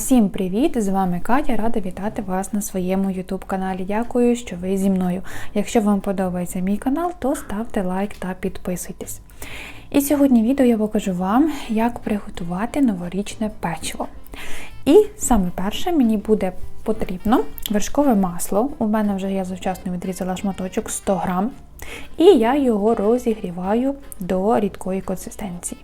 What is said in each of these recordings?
Всім привіт! З вами Катя. Рада вітати вас на своєму YouTube каналі. Дякую, що ви зі мною. Якщо вам подобається мій канал, то ставте лайк та підписуйтесь. І сьогодні відео я покажу вам, як приготувати новорічне печиво. І саме перше мені буде потрібно вершкове масло. У мене вже я завчасно відрізала шматочок 100 грам. І я його розігріваю до рідкої консистенції.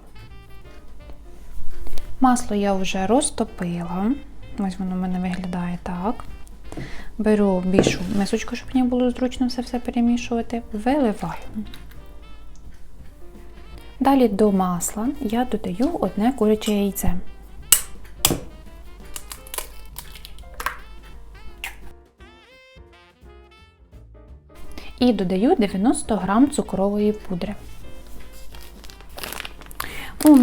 Масло я вже розтопила. Ось воно в мене виглядає так. Беру більшу мисочку, щоб мені було зручно це все перемішувати, виливаю. Далі до масла я додаю одне куряче яйце. І додаю 90 г цукрової пудри.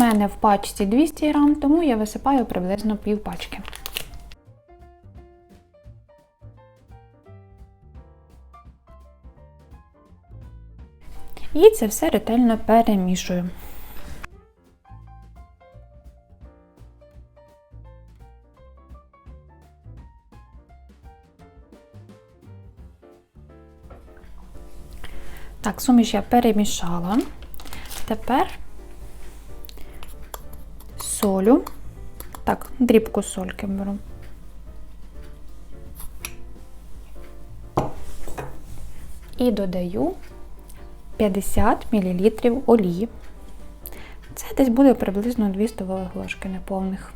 Мене в пачці 200 грам, тому я висипаю приблизно пів пачки. І це все ретельно перемішую. Так, суміш я перемішала. Тепер солю. Так, дрібку сольки беру. І додаю 50 мл олії. Це десь буде приблизно 2 столових ложки неповних.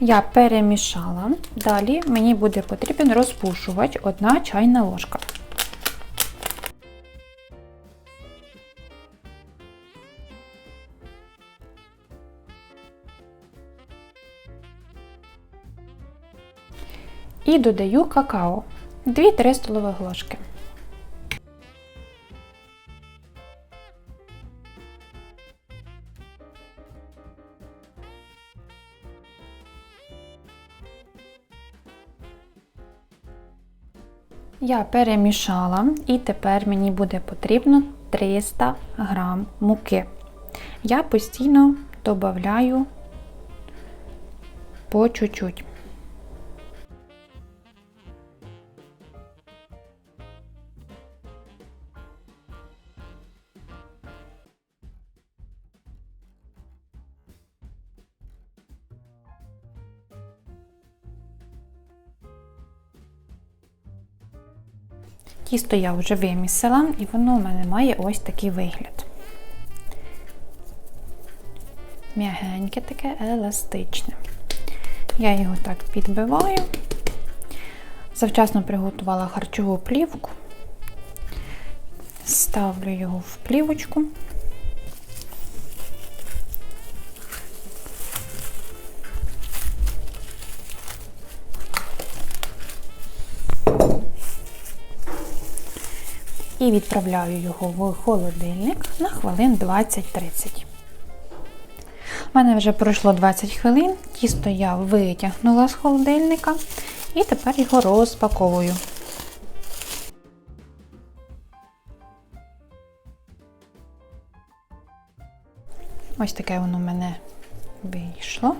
Я перемішала. Далі мені буде потрібен розпушувач 1 чайна ложка. І додаю какао 2-3 столових ложки. Я перемішала і тепер мені буде потрібно 300 грам муки. Я постійно додаю по чуть-чуть. Тісто я вже вимісила, і воно у мене має ось такий вигляд. М'ягеньке таке, еластичне. Я його так підбиваю. Завчасно приготувала харчову плівку, ставлю його в плівочку. І відправляю його в холодильник на хвилин 20-30. У мене вже пройшло 20 хвилин, тісто я витягнула з холодильника і тепер його розпаковую. Ось таке воно в мене вийшло.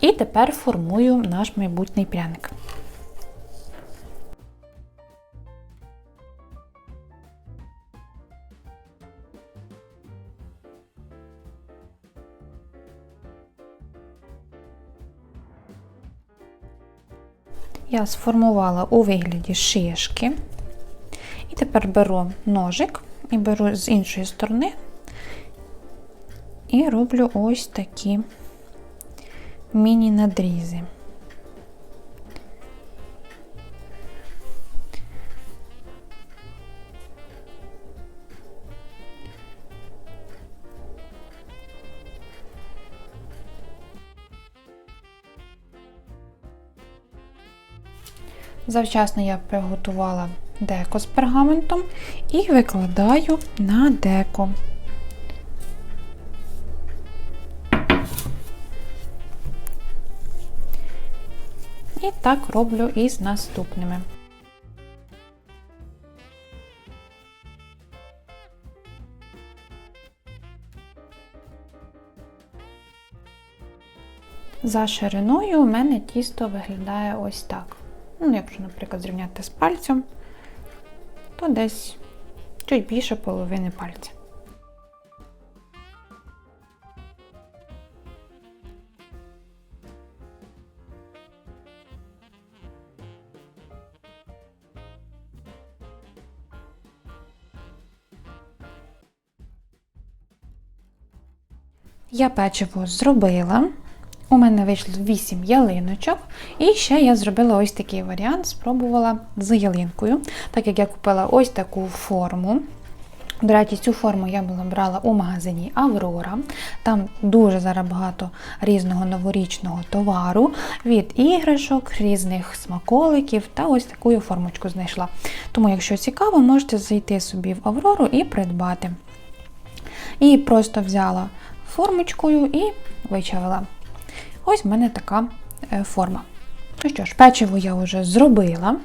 І тепер формую наш майбутній пряник. Я сформувала у вигляді шишки. І тепер беру ножик і беру з іншої сторони і роблю ось такі міні-надрізи. Завчасно я приготувала деко з пергаментом і викладаю на деко. І Так роблю і з наступними. За шириною у мене тісто виглядає ось так. Ну, якщо, наприклад, зрівняти з пальцем, то десь чуть більше половини пальця. Я печиво зробила. У мене вийшло 8 ялиночок. І ще я зробила ось такий варіант, спробувала з ялинкою, так як я купила ось таку форму. До речі, цю форму я була брала у магазині Аврора. Там дуже зараз багато різного новорічного товару від іграшок, різних смаколиків та ось таку формочку знайшла. Тому, якщо цікаво, можете зайти собі в Аврору і придбати. І просто взяла формочкою і вичавила. Ось в мене така е, форма. Ну що ж, печиво я вже зробила.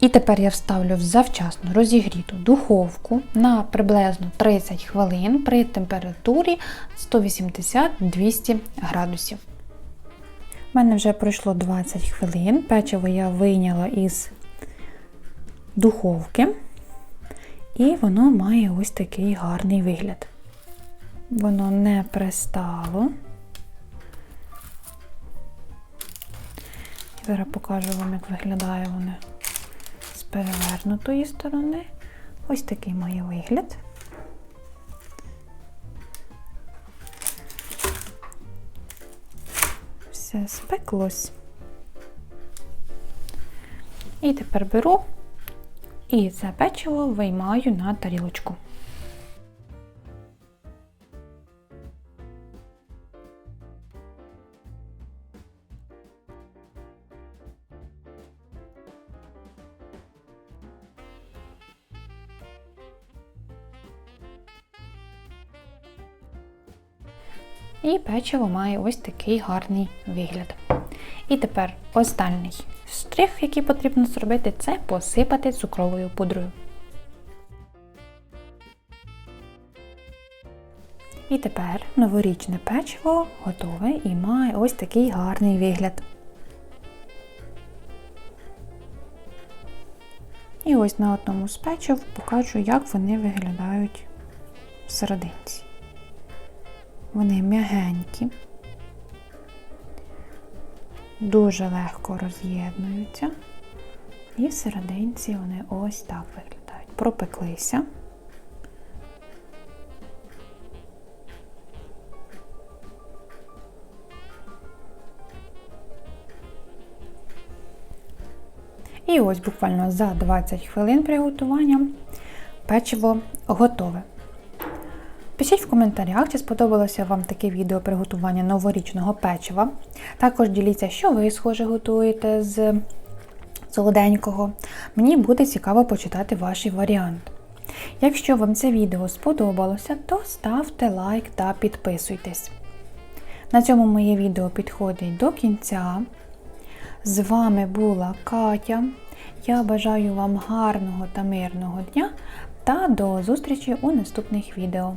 І тепер я вставлю в завчасно розігріту духовку на приблизно 30 хвилин при температурі 180-200 градусів. У мене вже пройшло 20 хвилин. Печиво я вийняла із духовки, і воно має ось такий гарний вигляд. Воно не пристало. Зараз покажу вам, як виглядає воно з перевернутої сторони. Ось такий має вигляд. Все спеклось. І тепер беру і це печиво виймаю на тарілочку. І печиво має ось такий гарний вигляд. І тепер останній штрих, який потрібно зробити, це посипати цукровою пудрою. І тепер новорічне печиво готове і має ось такий гарний вигляд. І ось на одному з печив покажу, як вони виглядають всерединці. Вони м'ягенькі, дуже легко роз'єднуються. І всерединці вони ось так виглядають. Пропеклися. І ось буквально за 20 хвилин приготування печиво готове. Пишіть в коментарях, чи сподобалося вам таке відео приготування новорічного печива. Також діліться, що ви схоже готуєте з солоденького. Мені буде цікаво почитати ваші варіанти. Якщо вам це відео сподобалося, то ставте лайк та підписуйтесь. На цьому моє відео підходить до кінця. З вами була Катя. Я бажаю вам гарного та мирного дня та до зустрічі у наступних відео.